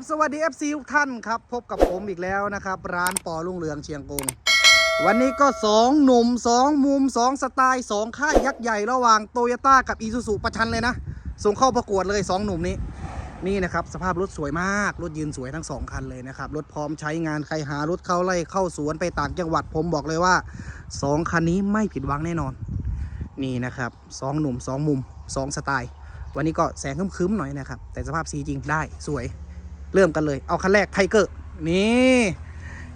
บสวัสดี FC ทุกท่านครับ พบกับผมอีกแล้วนะครับ ร้านปอลุงเรืองเชียงกง วันนี้ก็ 2 หนุ่ม 2 มุม 2 สไตล์ 2 ค่ายยักษ์ใหญ่ระหว่างโตโยต้ากับอีซูซูประชันเลยนะ ส่งเข้าประกวดเลย 2 หนุ่มนี้ นี่นะครับ สภาพรถสวยมาก รถยืนสวยทั้ง 2 คันเลยนะครับ รถพร้อมใช้งานใครหารถเข้าไล่เข้าสวนไปต่างจังหวัดผมบอกเลยว่า 2 คันนี้ไม่ผิดหวังแน่นอน นี่นะครับสองหนุ่ม 2 มุม 2 สไตล์วันนี้ก็แสงคึ้มๆหน่อยนะครับ แต่สภาพสีจริงได้สวย เริ่มกันเลย เอาคันแรกไทเกอร์นี่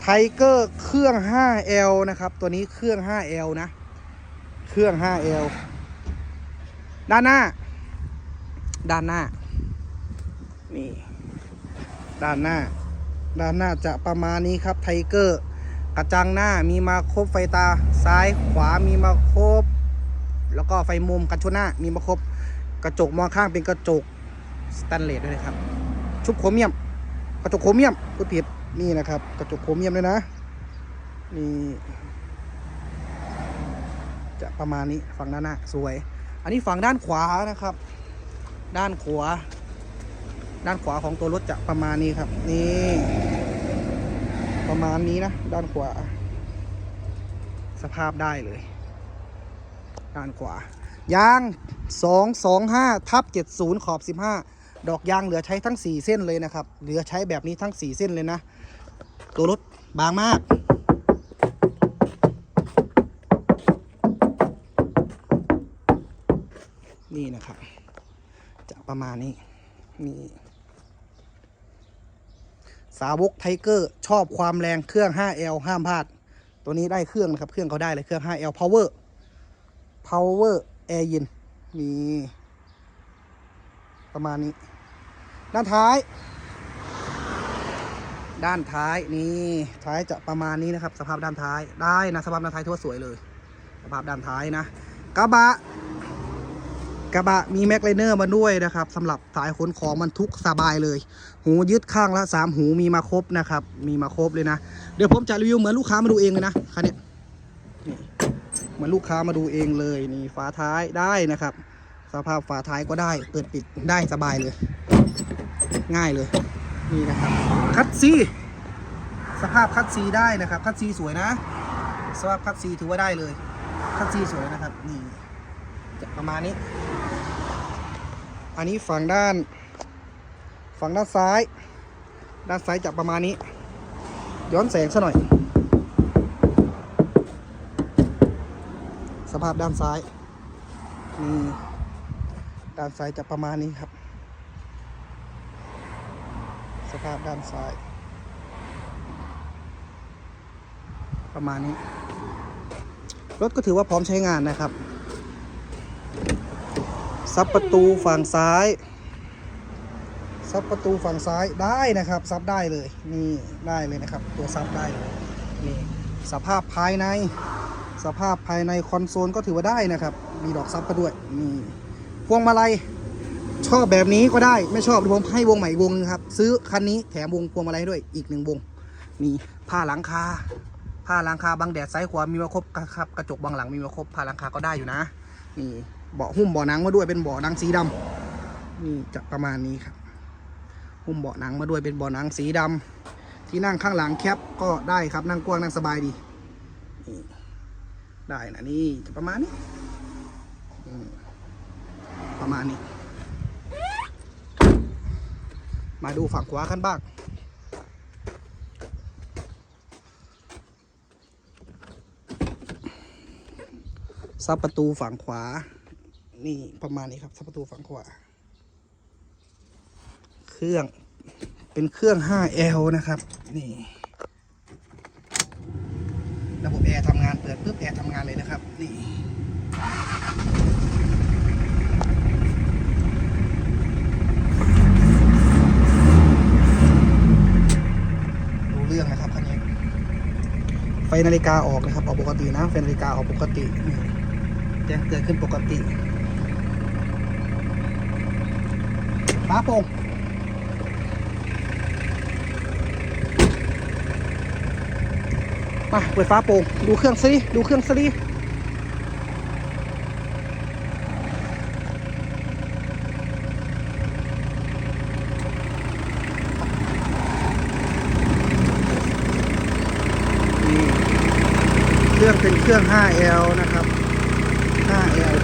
ไทเกอร์เครื่อง 5L นะครับ ตัวนี้เครื่อง 5L นะ เครื่อง 5L ด้านหน้า ด้านหน้า นี่ ด้านหน้า ด้านหน้าจะประมาณนี้ครับไทเกอร์กระจังหน้ามีมาครบไฟตาซ้ายขวามีมาครบ แล้วก็ไฟมุมกันชนหน้ามีมาครบ กระจกมองข้างเป็นกระจกสแตนเลสด้วยนะครับ ชุบโครเมียม กระจกโครเมียมพูดผิดนี่นะครับ กระจกโครเมียมเลยนะ นี่ จะประมาณนี้ฝั่งด้านหน้าสวย อันนี้ฝั่งด้านขวานะครับ ด้านขวา ด้านขวาของตัวรถจะประมาณนี้ครับ นี่ ประมาณนี้นะ ด้านขวา สภาพได้เลย ด้านขวายาง 225ทับ70 ขอบ 15 ดอกยางเหลือใช้ทั้ง 4 เส้นเลยนะครับ เหลือใช้แบบนี้ทั้ง 4 เส้นเลยนะ ตัวรถบางมาก นี่นะครับ จะประมาณนี้ นี่ สาวกไทเกอร์ชอบความแรงเครื่อง 5L ห้ามพลาด ตัวนี้ได้เครื่องนะครับ เครื่องเขาได้เลยเครื่อง 5L Power Power Air เย็นนี่ประมาณนี้ ด้านท้าย ด้านท้ายนี่ท้ายจะประมาณนี้นะครับ สภาพด้านท้ายได้นะสภาพด้านท้ายทั่วสวยเลย สภาพด้านท้ายนะกระบะกระบะมีแม็กไลเนอร์มาด้วยนะครับสำหรับสายขนของมันทุกสบายเลย หูยึดข้างละสามหูมีมาครบนะครับ มีมาครบเลยนะ เดี๋ยวผมจะรีวิวเหมือนลูกค้ามาดูเองเลยนะคันนี้เหมือนลูกค้ามาดูเองเลยนี่ฝาท้ายได้นะครับ สภาพฝาท้ายก็ได้เปิดปิดได้สบายเลย ง่ายเลย นี่นะครับ คัดซีสภาพคัดซีได้นะครับ คัดซีสวยนะ สภาพคัดซีถือว่าได้เลย คัดซีสวยนะครับ นี่จะประมาณนี้ อันนี้ฝั่งด้าน ฝั่งด้านซ้าย ด้านซ้ายจะประมาณนี้ ย้อนแสงซะหน่อย สภาพด้านซ้ายนี่ด้านซ้ายจะประมาณนี้ครับ สภาพด้านซ้าย ประมาณนี้ รถก็ถือว่าพร้อมใช้งานนะครับ ซับประตูฝั่งซ้าย ซับประตูฝั่งซ้ายได้นะครับ ซับได้เลย นี่ได้เลยนะครับ ตัวซับได้เลยนี่สภาพภายใน สภาพภายในคอนโซลก็ถือว่าได้นะครับ มีดอกซับมาด้วยนี่พวงมาลัย ชอบแบบนี้ก็ได้ไม่ชอบผมให้วงใหม่วงนึงครับ ซื้อคันนี้แถมวงพวงมาลัยด้วยอีกหนึ่งวง มีผ้าหลังคาผ้าหลังคาบังแดดซ้ายขวามีมาครบครับกระจกบางหลังมีมาครบผ้าหลังคาก็ได้อยู่นะนี่เบาะหุ้มเบาะหนังมาด้วยเป็นเบาะหนังสีดำนี่จะประมาณนี้ครับ หุ้มเบาะหนังมาด้วยเป็นเบาะหนังสีดำที่นั่งข้างหลังแคปก็ได้ครับนั่งกว้างนั่งสบายดีนี่ได้นะนี่จะประมาณนี้ประมาณนี้ มาดูฝั่งขวากันบ้าง ซับประตูฝั่งขวา นี่ประมาณนี้ครับ ซับประตูฝั่งขวา เครื่อง เป็นเครื่อง 5L นะครับ นี่ระบบแอร์ทำงานเปิดปุ๊บแอร์ทำงานเลยนะครับ นี่ รู้เรื่องนะครับคันนี้ ไฟ นาฬิกาออกนะครับออกปกตินะไฟนาฬิกาออกปกติแจ้งเตือนขึ้นปกติฟ้าโป่งมาเปิดฟ้าโป่งดูเครื่องซิดูเครื่องซิ เป็นเครื่อง 5L นะครับ 5L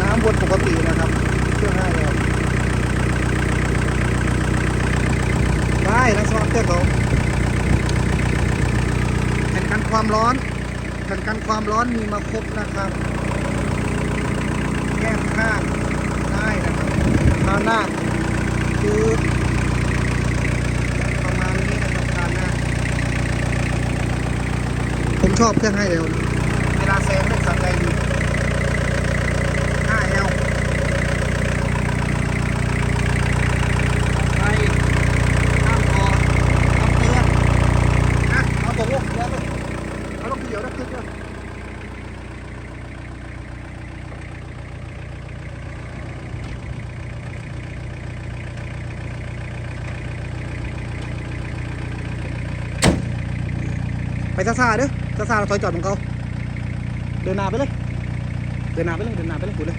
น้ำวนปกตินะครับ เครื่อง 5L ได้นะสำหรับเครื่องแผ่นกันความร้อนแผ่นกันความร้อนมีมาครบนะครับ แก้มข้างได้นะครับด้านหน้าคือประมาณนี้นะครับด้านหน้า ผม ชอบเครื่องให้เร็วนะเวลาแซงได้ขับใจดี 5L ไปข้ามคอเอาเตือนนะเอาตกลงแล้วไปเอาลงทีเดียวนะคลิกเลยไปซ่าๆเด้อ ซาๆเราถอยจอดของเขาเดินหน้าไปเลย เดินหน้าไปเลย เดินหน้าไปเลยคุณเลย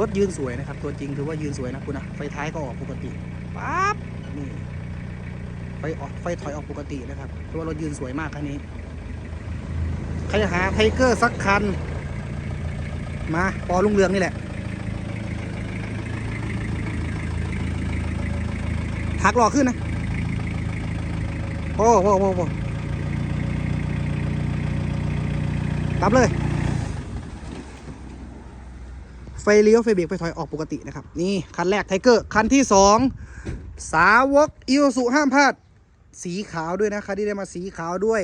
รถยืนสวยนะครับ ตัวจริงคือว่ายืนสวยนะคุณนะ ไฟท้ายก็ออกปกติปั๊บนี่ไฟออกไฟถอยออกปกตินะครับคือว่ารถยืนสวยมากคันนี้ ใครหาไทเกอร์สักคัน มาปอลุงเรืองนี่แหละ หักหล่อขึ้นนะ โอ้โหโอ้โหกลับเลย ไฟเลี้ยวไฟเบรกไฟถอยออกปกตินะครับ นี่ คันแรกไทเกอร์ คันที่สองสาวกอิวสุห้ามพลาด สีขาวด้วยนะคันที่ได้มาสีขาวด้วย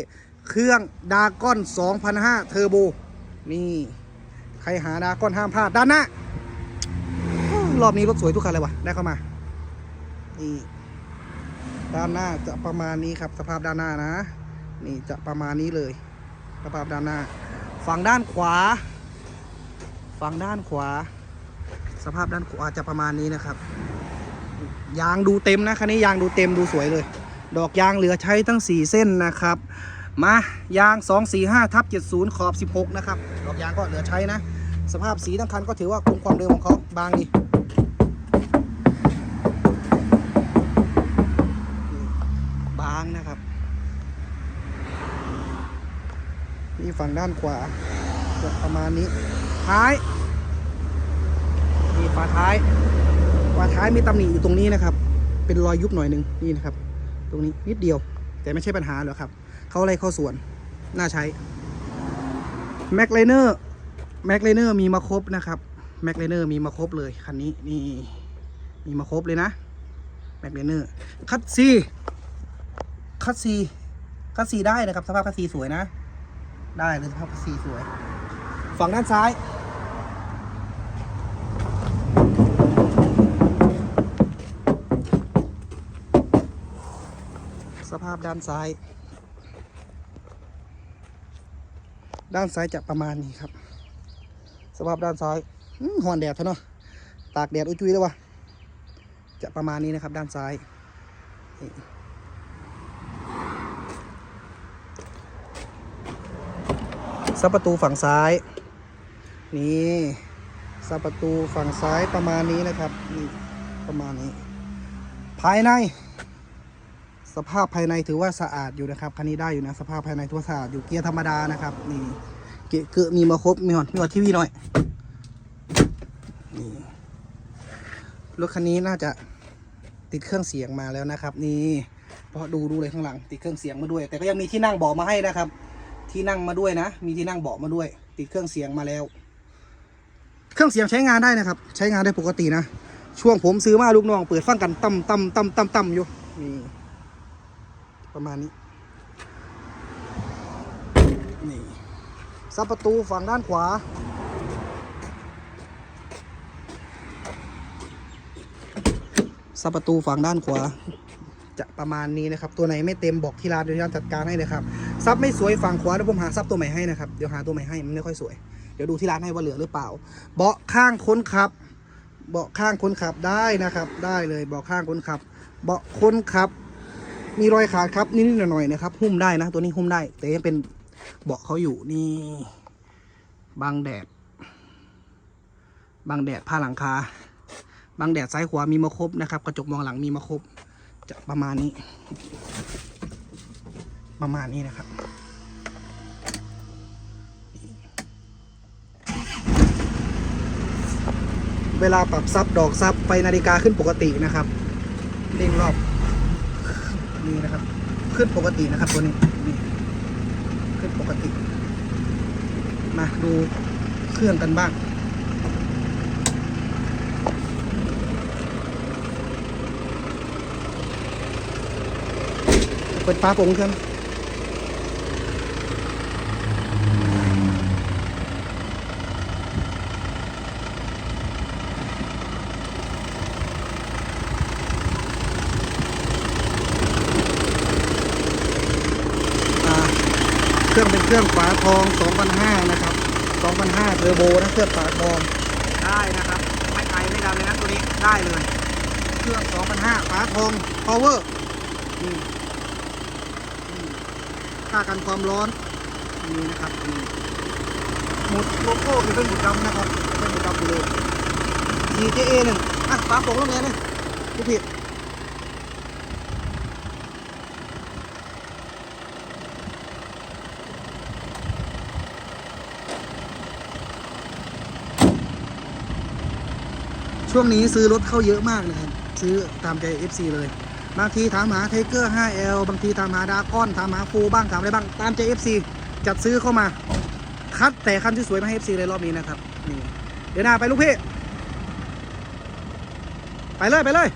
เครื่องดากอน 2005 เทอร์โบ นี่ ใครหาดากอนห้ามพลาดด้านหน้ารอบนี้รถสวยทุกคันเลยวะได้เข้ามานี่ด้านหน้าจะประมาณนี้ครับ สภาพด้านหน้านะ นี่จะประมาณนี้เลย สภาพด้านหน้า ฝั่งด้านขวา ฝั่งด้านขวา สภาพด้านขวาจะประมาณนี้นะครับ ยางดูเต็มนะคันนี้ยางดูเต็มดูสวยเลย ดอกยางเหลือใช้ทั้ง 4 เส้นนะครับ มายาง 245ทับ70 ขอบ 16 นะครับดอกยางก็เหลือใช้นะ สภาพสีทั้งคันก็ถือว่าคงความเดิมของเขาบางดีบางนะครับ นี่ฝั่งด้านขวาประมาณนี้ ท้าย นี่ฝาท้ายฝาท้ายมีตำหนิอยู่ตรงนี้นะครับ เป็นรอยยุบหน่อยหนึ่งนี่นะครับ ตรงนี้นิดเดียว แต่ไม่ใช่ปัญหาหรอกครับ เขาอะไรเข้าส่วน น่าใช้แม็กไลเนอร์แม็กไลเนอร์มีมาครบนะครับแม็กไลเนอร์มีมาครบเลยคันนี้นี่มีมาครบเลยนะแม็กไลเนอร์คัตซีคัตซีคัตซีได้นะครับสภาพคัตซีสวยนะ ได้เลยสภาพคัตซีสวย ฝั่งด้านซ้ายสภาพด้านซ้าย ด้านซ้ายจะประมาณนี้ครับ สภาพด้านซ้ายหอนแดดเถอะเนาะตากแดดอุ้ยจุ้ยเลยววะจะประมาณนี้นะครับ ด้านซ้ายซับประตูฝั่งซ้าย นี่ซับประตูฝั่งซ้ายประมาณนี้นะครับนี่ประมาณนี้ ภายใน สภาพภายในถือว่าสะอาดอยู่นะครับคันนี้ได้อยู่นะสภาพภายในถือว่าสะอาดอยู่เกียร์ธรรมดานะครับนี่เกียร์เกอมีมาครบมีหอดมีหอดทีวีหน่อยนี่รถคันนี้น่าจะติดเครื่องเสียงมาแล้วนะครับ นี่เพราะดูดูเลยข้างหลัง ติดเครื่องเสียงมาด้วย แต่ก็ยังมีที่นั่งเบาะมาให้นะครับ ที่นั่งมาด้วยนะ มีที่นั่งเบาะมาด้วย ติดเครื่องเสียงมาแล้ว เครื่องเสียงใช้งานได้นะครับ ใช้งานได้ปกตินะช่วงผมซื้อมาลูกน้องเปิดฟังกันตั้มตั้มตั้มตั้มตั้มอยู่นี่ ประมาณนี้ นี่ซับประตูฝั่งด้านขวา ซับประตูฝั่งด้านขวา จะประมาณนี้นะครับ ตัวไหนไม่เต็มบอกที่ร้านเดี๋ยวจัดการให้เลยครับ ซับไม่สวยฝั่งขวาเดี๋ยวผมหาซับตัวใหม่ให้นะครับ เดี๋ยวหาตัวใหม่ให้มันไม่ค่อยสวย เดี๋ยวดูที่ร้านให้ว่าเหลือหรือเปล่า เบาะข้างคนขับ เบาะข้างคนขับได้นะครับ ได้เลยเบาะข้างคนขับ เบาะคนขับ มีรอยขาดครับนิดๆหน่อยๆนะครับ หุ้มได้นะ ตัวนี้หุ้มได้ แต่ยังเป็นเบาะเขาอยู่นี่บังแดดบังแดดผ้าหลังคาบังแดดซ้ายขวามีมาครบนะครับ กระจกมองหลังมีมาครบจะประมาณนี้ ประมาณนี้นะครับ เวลาปรับซับดอกซับไฟนาฬิกาขึ้นปกตินะครับเร่งรอบ นี่นะครับ ขึ้นปกตินะครับตัวนี้นี่ขึ้นปกติ มาดูเครื่องกันบ้างเปิดฟ้าโปร่งเครื่องอ่าเค รื่องเป็นเครื่อง ฝาทอง2,500นะครับ2,500เทอร์โบนะเครื่องฝาทองได้นะครับ ไม่ไอไม่ดันเลยนะตัวนี้ได้เลย เครื่อง2,500ฝาทอง power นี่ค่ากันความร้อนนี่นะครับนี่หมุดโลโก้จะเป็นหมุดดำนะครับเป็นหมุดดำอยู่เลย CJA หนึ่งอะฟ้าโปร่งแล้วไงเนี่ยผู้ผิด ช่วงนี้ซื้อรถเข้าเยอะมากนะครับซื้อตามใจ FC เลย บางทีถามหาไทเกอร์ 5L บางทีถามหาดาก้อนถามหาฟูบ้างถามอะไรบ้างตามใจ FC จัดซื้อเข้ามา คัดแต่คันที่สวยมาให้ FC เลยรอบนี้นะครับนี่เดี๋ยวหน้าไปลูกพี่ไปเลยไปเลย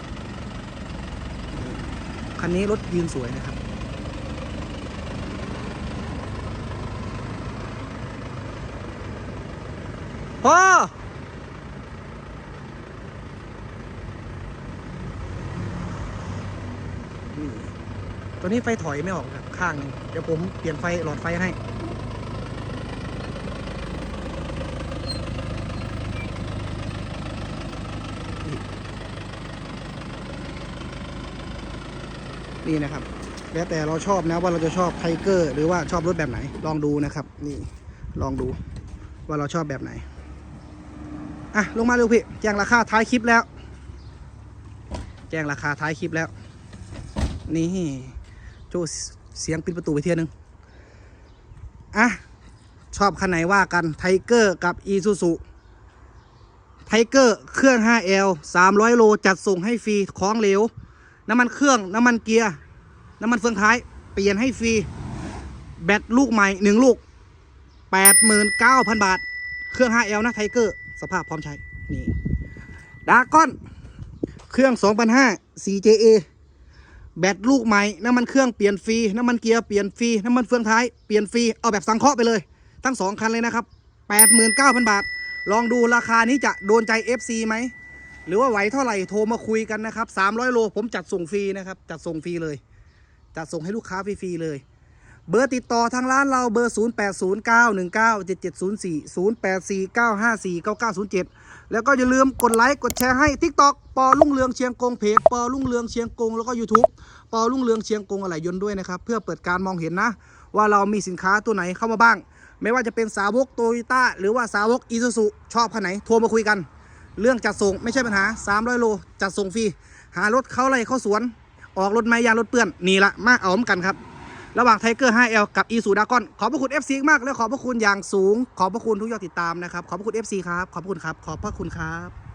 คันนี้รถยืนสวยนะครับพอ ตัวนี้ไฟถอยไม่ออกครับข้างหนึงเดี๋ยวผมเปลี่ยนไฟหลอดไฟให้ นี่นะครับ แล้วแต่เราชอบนะว่าเราจะชอบไทเกอร์หรือว่าชอบรถแบบไหน ลองดูนะครับ นี่ลองดูว่าเราชอบแบบไหน อะ ลงมาเร็วพี่แจ้งราคาท้ายคลิปแล้ว แจ้งราคาท้ายคลิปแล้ว นี่ โจเสียงปิดประตูไปเทียนึงอะ ชอบคันไหนว่ากันไทเกอร์กับอีซูซูไทเกอร์เครื่อง 5L 300 โล จัดส่งให้ฟรีของเหลว น้ำมันเครื่อง น้ำมันเกียร์ น้ำมันเฟืองท้าย เปลี่ยนให้ฟรี แบตลูกใหม่ 1 ลูก 89,000 บาท เครื่อง 5L นะไทเกอร์สภาพพร้อมใช้ นี่ดากอน เครื่อง 2,500 4JA แบตลูกใหม่น้ำมันเครื่องเปลี่ยนฟรีน้ำมันเกียร์เปลี่ยนฟรีน้ำมันเฟืองท้ายเปลี่ยนฟรีเอาแบบสังเคราะห์ไปเลย ทั้งสองคันเลยนะครับ 89,000 บาท ลองดูราคานี้จะโดนใจ FC ไหม หรือว่าไหวเท่าไหร่โทรมาคุยกันนะครับ 300 โลผมจัดส่งฟรีนะครับ จัดส่งฟรีเลย จัดส่งให้ลูกค้าฟรีๆเลย เบอร์ติดต่อทางร้านเราเบอร์ 0809197704 0849549907 แล้วก็อย่าลืมกดไลค์กดแชร์ให้ TikTok ปอลุ่งเรืองเชียงกงเพจปอลุ่งเรืองเชียงกงแล้วก็ YouTube ปอลุ่งเรืองเชียงกงอะไรยนต์ด้วยนะครับเพื่อเปิดการมองเห็นนะ ว่าเรามีสินค้าตัวไหนเข้ามาบ้าง ไม่ว่าจะเป็นสาวกโตโยต้าหรือว่าสาวกอีซูซุชอบคันไหนโทรมาคุยกัน เรื่องจัดส่งไม่ใช่ปัญหา 300 โลจัดส่งฟรีหารถเข้าไรเข้าสวน ออกรถไม้ยางรถเปื้อนนี่ละมาเอาเหมือนกันครับ ระหว่างไทเกอร์ 5L กับอีซูดากอนขอบพระคุณ FC มากและขอบพระคุณอย่างสูง ขอบพระคุณทุกยอดติดตามนะครับ ขอบพระคุณ FC ครับ ขอบพระคุณครับ ขอบพระคุณครับ